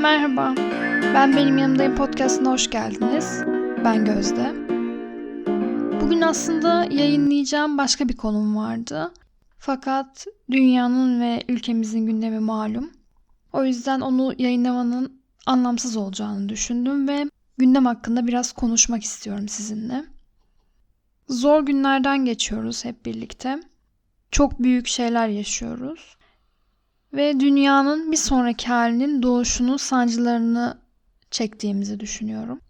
Merhaba, ben Benim Yanımdayım podcastına hoş geldiniz. Ben Gözde. Bugün aslında yayınlayacağım başka bir konum vardı. Fakat dünyanın ve ülkemizin gündemi malum. O yüzden onu yayınlamanın anlamsız olacağını düşündüm ve gündem hakkında biraz konuşmak istiyorum sizinle. Zor günlerden geçiyoruz hep birlikte. Çok büyük şeyler yaşıyoruz. Ve dünyanın bir sonraki halinin doğuşunun sancılarını çektiğimizi düşünüyorum.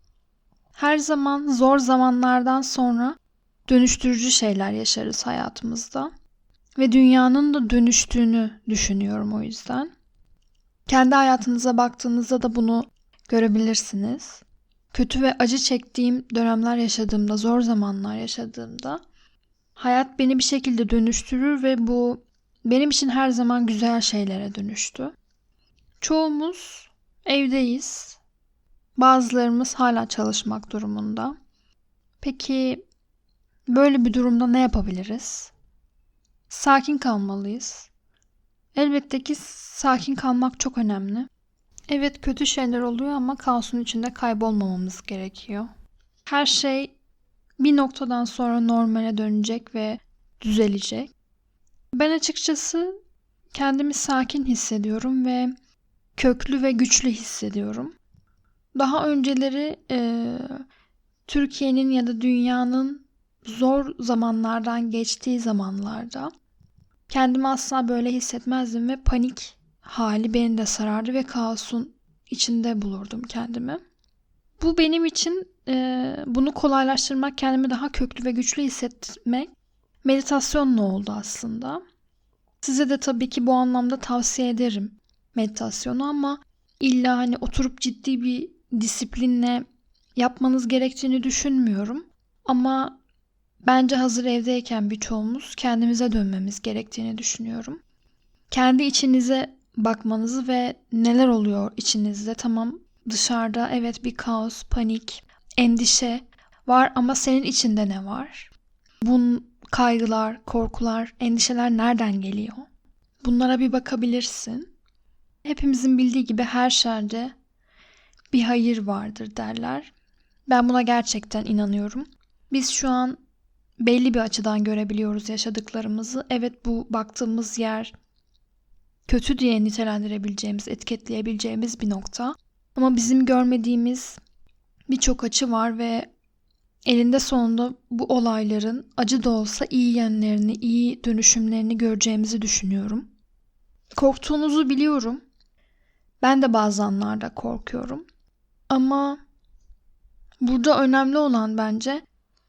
Her zaman zor zamanlardan sonra dönüştürücü şeyler yaşarız hayatımızda. Ve dünyanın da dönüştüğünü düşünüyorum o yüzden. Kendi hayatınıza baktığınızda da bunu görebilirsiniz. Kötü ve acı çektiğim dönemler yaşadığımda, zor zamanlar yaşadığımda hayat beni bir şekilde dönüştürür ve bu benim için her zaman güzel şeylere dönüştü. Çoğumuz evdeyiz. Bazılarımız hala çalışmak durumunda. Peki böyle bir durumda ne yapabiliriz? Sakin kalmalıyız. Elbette ki sakin kalmak çok önemli. Evet kötü şeyler oluyor ama kaosun içinde kaybolmamamız gerekiyor. Her şey bir noktadan sonra normale dönecek ve düzelecek. Ben açıkçası kendimi sakin hissediyorum ve köklü ve güçlü hissediyorum. Daha önceleri e, Türkiye'nin ya da dünyanın zor zamanlardan geçtiği zamanlarda kendimi asla böyle hissetmezdim ve panik hali beni de sarardı ve kaosun içinde bulurdum kendimi. Bu benim için e, bunu kolaylaştırmak, kendimi daha köklü ve güçlü hissetmek meditasyonla oldu aslında. Size de tabii ki bu anlamda tavsiye ederim meditasyonu ama illa hani oturup ciddi bir disiplinle yapmanız gerektiğini düşünmüyorum. Ama bence hazır evdeyken birçoğumuz kendimize dönmemiz gerektiğini düşünüyorum. Kendi içinize bakmanızı ve neler oluyor içinizde tamam dışarıda evet bir kaos, panik, endişe var ama senin içinde ne var? Bunun kaygılar, korkular, endişeler nereden geliyor? Bunlara bir bakabilirsin. Hepimizin bildiği gibi her şerde bir hayır vardır derler. Ben buna gerçekten inanıyorum. Biz şu an belli bir açıdan görebiliyoruz yaşadıklarımızı. Evet bu baktığımız yer kötü diye nitelendirebileceğimiz, etiketleyebileceğimiz bir nokta. Ama bizim görmediğimiz birçok açı var ve elinde sonunda bu olayların acı da olsa iyi yönlerini, iyi dönüşümlerini göreceğimizi düşünüyorum. Korktuğunuzu biliyorum. Ben de bazı anlarda korkuyorum. Ama burada önemli olan bence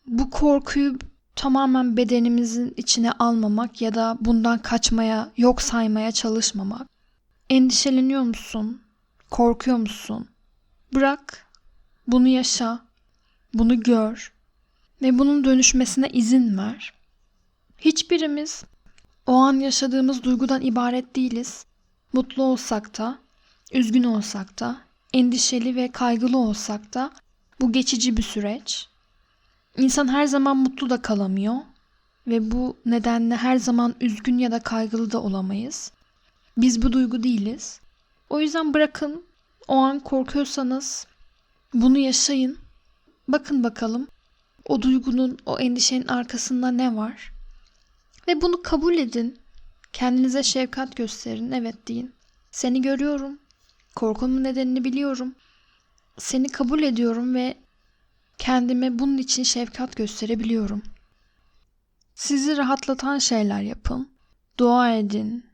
bu korkuyu tamamen bedenimizin içine almamak ya da bundan kaçmaya, yok saymaya çalışmamak. Endişeleniyor musun? Korkuyor musun? Bırak, bunu yaşa, bunu gör ve bunun dönüşmesine izin ver. Hiçbirimiz o an yaşadığımız duygudan ibaret değiliz. Mutlu olsak da, üzgün olsak da, endişeli ve kaygılı olsak da bu geçici bir süreç. İnsan her zaman mutlu da kalamıyor ve bu nedenle her zaman üzgün ya da kaygılı da olamayız. Biz bu duygu değiliz. O yüzden bırakın o an korkuyorsanız bunu yaşayın. Bakın bakalım o duygunun, o endişenin arkasında ne var? Ve bunu kabul edin. Kendinize şefkat gösterin. Evet deyin. Seni görüyorum. Korkumun nedenini biliyorum. Seni kabul ediyorum ve kendime bunun için şefkat gösterebiliyorum. Sizi rahatlatan şeyler yapın. Dua edin.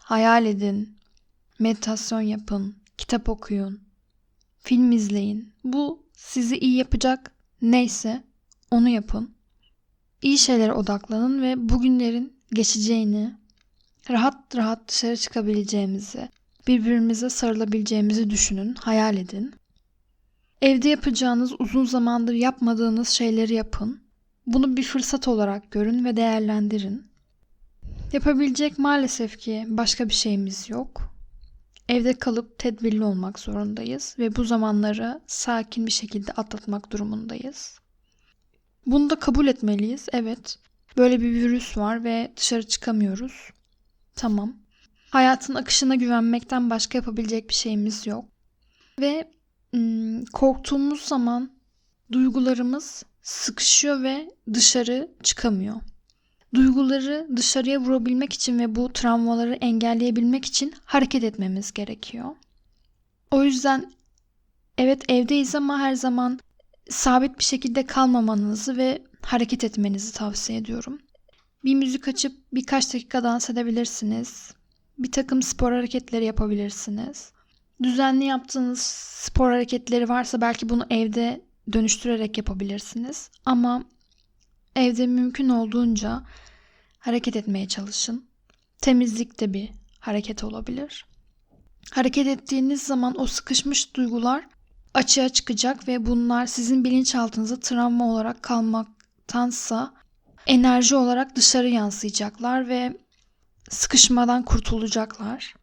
Hayal edin. Meditasyon yapın. Kitap okuyun. Film izleyin. Bu sizi iyi yapacak neyse onu yapın. İyi şeylere odaklanın ve bugünlerin geçeceğini, rahat rahat dışarı çıkabileceğimizi, birbirimize sarılabileceğimizi düşünün, hayal edin. Evde yapacağınız uzun zamandır yapmadığınız şeyleri yapın. Bunu bir fırsat olarak görün ve değerlendirin. Yapabilecek maalesef ki başka bir şeyimiz yok. Evde kalıp tedbirli olmak zorundayız ve bu zamanları sakin bir şekilde atlatmak durumundayız. Bunu da kabul etmeliyiz. Evet. Böyle bir virüs var ve dışarı çıkamıyoruz. Tamam. Hayatın akışına güvenmekten başka yapabilecek bir şeyimiz yok. Ve korktuğumuz zaman duygularımız sıkışıyor ve dışarı çıkamıyor. Duyguları dışarıya vurabilmek için ve bu travmaları engelleyebilmek için hareket etmemiz gerekiyor. O yüzden evet evdeyiz ama her zaman sabit bir şekilde kalmamanızı ve hareket etmenizi tavsiye ediyorum. Bir müzik açıp birkaç dakika dans edebilirsiniz. Bir takım spor hareketleri yapabilirsiniz. Düzenli yaptığınız spor hareketleri varsa belki bunu evde dönüştürerek yapabilirsiniz. Ama evde mümkün olduğunca hareket etmeye çalışın. Temizlik de bir hareket olabilir. Hareket ettiğiniz zaman o sıkışmış duygular açığa çıkacak ve bunlar sizin bilinçaltınıza travma olarak kalmaktansa enerji olarak dışarı yansıyacaklar ve sıkışmadan kurtulacaklar.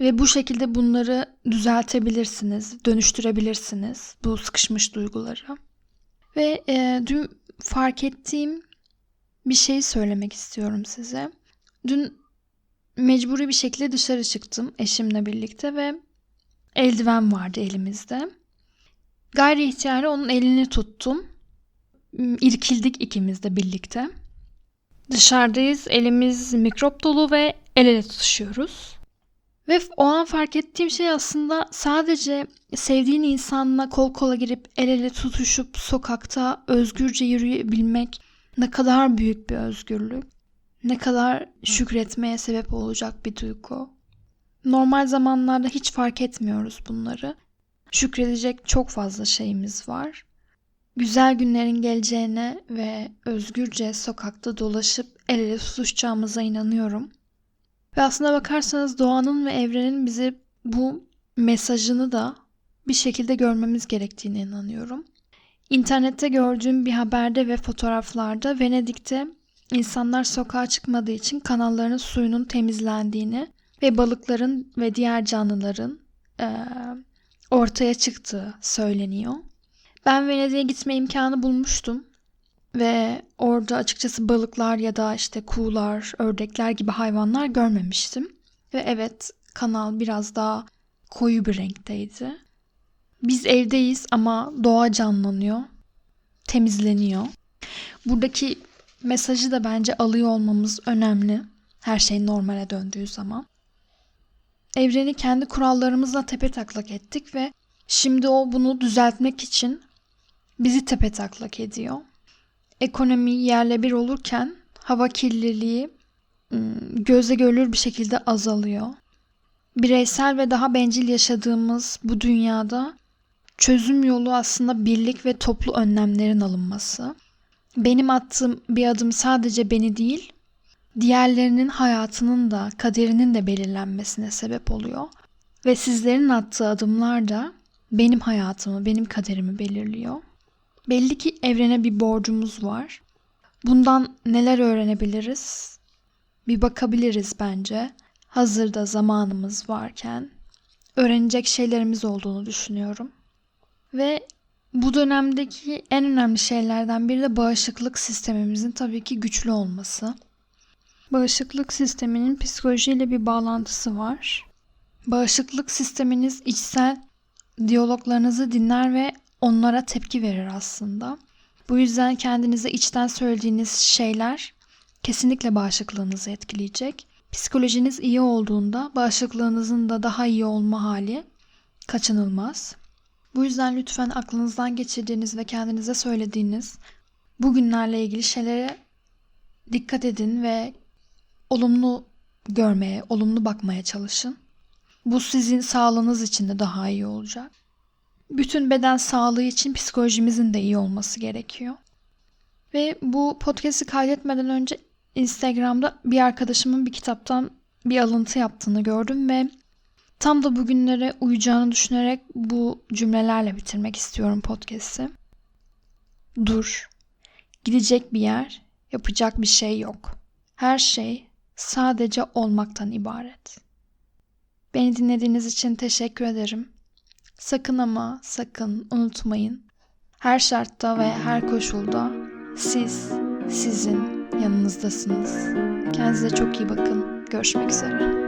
Ve bu şekilde bunları düzeltebilirsiniz, dönüştürebilirsiniz bu sıkışmış duyguları. Ve e, dün fark ettiğim bir şey söylemek istiyorum size. Dün mecburi bir şekilde dışarı çıktım eşimle birlikte ve eldiven vardı elimizde. Gayri ihtiyari onun elini tuttum. İrkildik ikimiz de birlikte. Dışarıdayız, elimiz mikrop dolu ve el ele tutuşuyoruz. Ve o an fark ettiğim şey aslında sadece sevdiğin insanla kol kola girip el ele tutuşup sokakta özgürce yürüyebilmek ne kadar büyük bir özgürlük. Ne kadar şükretmeye sebep olacak bir duygu. Normal zamanlarda hiç fark etmiyoruz bunları. Şükredecek çok fazla şeyimiz var. Güzel günlerin geleceğine ve özgürce sokakta dolaşıp el ele tutuşacağımıza inanıyorum. Ve aslında bakarsanız doğanın ve evrenin bize bu mesajını da bir şekilde görmemiz gerektiğine inanıyorum. İnternette gördüğüm bir haberde ve fotoğraflarda Venedik'te insanlar sokağa çıkmadığı için kanalların suyunun temizlendiğini ve balıkların ve diğer canlıların e, ortaya çıktığı söyleniyor. Ben Venedik'e gitme imkanı bulmuştum ve orada açıkçası balıklar ya da işte kuğular, ördekler gibi hayvanlar görmemiştim. Ve evet kanal biraz daha koyu bir renkteydi. Biz evdeyiz ama doğa canlanıyor, temizleniyor. Buradaki mesajı da bence alıyor olmamız önemli. Her şey normale döndüğü zaman. Evreni kendi kurallarımızla tepe taklak ettik ve şimdi o bunu düzeltmek için bizi tepe taklak ediyor. Ekonomi yerle bir olurken hava kirliliği ıı, göze görülür bir şekilde azalıyor. Bireysel ve daha bencil yaşadığımız bu dünyada çözüm yolu aslında birlik ve toplu önlemlerin alınması. Benim attığım bir adım sadece beni değil, diğerlerinin hayatının da kaderinin de belirlenmesine sebep oluyor. Ve sizlerin attığı adımlar da benim hayatımı, benim kaderimi belirliyor. Belli ki evrene bir borcumuz var. Bundan neler öğrenebiliriz? Bir bakabiliriz bence. Hazırda zamanımız varken öğrenecek şeylerimiz olduğunu düşünüyorum. Ve bu dönemdeki en önemli şeylerden biri de bağışıklık sistemimizin tabii ki güçlü olması. Bağışıklık sisteminin psikolojiyle bir bağlantısı var. Bağışıklık sisteminiz içsel diyaloglarınızı dinler ve onlara tepki verir aslında. Bu yüzden kendinize içten söylediğiniz şeyler kesinlikle bağışıklığınızı etkileyecek. Psikolojiniz iyi olduğunda bağışıklığınızın da daha iyi olma hali kaçınılmaz. Bu yüzden lütfen aklınızdan geçirdiğiniz ve kendinize söylediğiniz bugünlerle ilgili şeylere dikkat edin ve olumlu görmeye, olumlu bakmaya çalışın. Bu sizin sağlığınız için de daha iyi olacak. Bütün beden sağlığı için psikolojimizin de iyi olması gerekiyor. Ve bu podcast'i kaydetmeden önce Instagram'da bir arkadaşımın bir kitaptan bir alıntı yaptığını gördüm ve tam da bugünlere uyacağını düşünerek bu cümlelerle bitirmek istiyorum podcast'i. Dur. Gidecek bir yer, yapacak bir şey yok. Her şey sadece olmaktan ibaret. Beni dinlediğiniz için teşekkür ederim. Sakın ama sakın unutmayın. Her şartta ve her koşulda siz sizin yanınızdasınız. Kendinize çok iyi bakın. Görüşmek üzere.